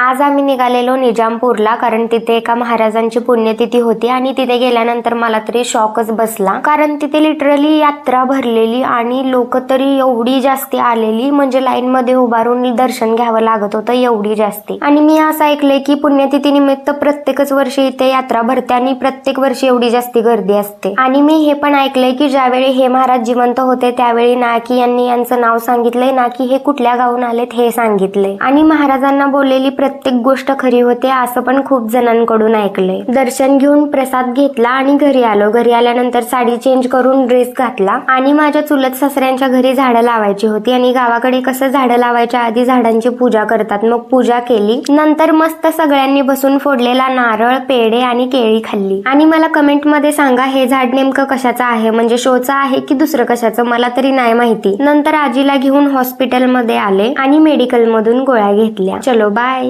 आज आम्ही निघालेलो निजामपूरला कारण तिथे एका महाराजांची पुण्यतिथी होती आणि तिथे गेल्यानंतर मला तरी शॉकच बसला. कारण तिथे लिटरली यात्रा भरलेली आणि लोक तरी एवढी जास्ती आलेली म्हणजे लाईन मध्ये उभारून दर्शन घ्यावं लागत होतं एवढी जास्ती. आणि मी असं ऐकलंय की पुण्यतिथी निमित्त प्रत्येकच वर्षी इथे यात्रा भरते आणि प्रत्येक वर्षी एवढी जास्ती गर्दी असते. आणि मी हे पण ऐकलंय की ज्यावेळी हे महाराज जिवंत होते त्यावेळी नाकी यांनी यांचं नाव सांगितलंय. ना की हे कुठल्या गावून आलेत हे सांगितलंय. आणि महाराजांना बोललेली प्रत्येक गोष्ट खरी होते असं पण खूप जणांकडून ऐकलंय. दर्शन घेऊन प्रसाद घेतला आणि घरी आलो. घरी आल्यानंतर साडी चेंज करून ड्रेस घातला आणि माझ्या चुलत सासऱ्यांच्या घरी झाडं लावायची होती. आणि गावाकडे कसं झाडं लावायच्या आधी झाडांची पूजा करतात. मग पूजा केली. नंतर मस्त सगळ्यांनी बसून फोडलेला नारळ पेढे आणि केळी खाल्ली. आणि मला कमेंटमध्ये सांगा हे झाड नेमकं कशाचं आहे? म्हणजे शोचं आहे की दुसरं कशाचं? मला तरी नाही माहिती. नंतर आजीला घेऊन हॉस्पिटलमध्ये आले आणि मेडिकल मधून गोळ्या घेतल्या. चलो बाय